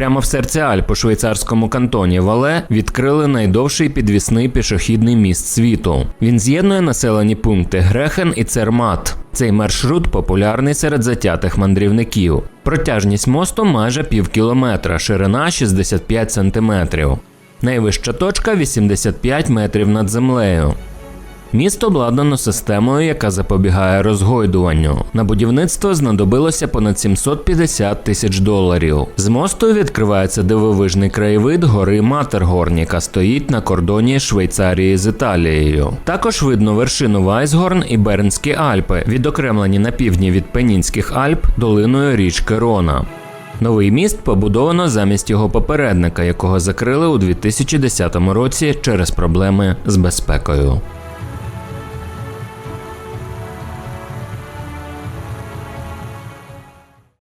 Прямо в серці Альп у швейцарському кантоні Вале відкрили найдовший підвісний пішохідний міст світу. Він з'єднує населені пункти Грехен і Цермат. Цей маршрут популярний серед затятих мандрівників. Протяжність мосту майже пів кілометра, ширина 65 сантиметрів. Найвища точка 85 метрів над землею. Місто обладнано системою, яка запобігає розгойдуванню. На будівництво знадобилося понад 750 тисяч доларів. З мосту відкривається дивовижний краєвид гори Матергорн, яка стоїть на кордоні Швейцарії з Італією. Також видно вершину Вайсгорн і Бернські Альпи, відокремлені на півдні від Пенінських Альп долиною річки Рона. Новий міст побудовано замість його попередника, якого закрили у 2010 році через проблеми з безпекою.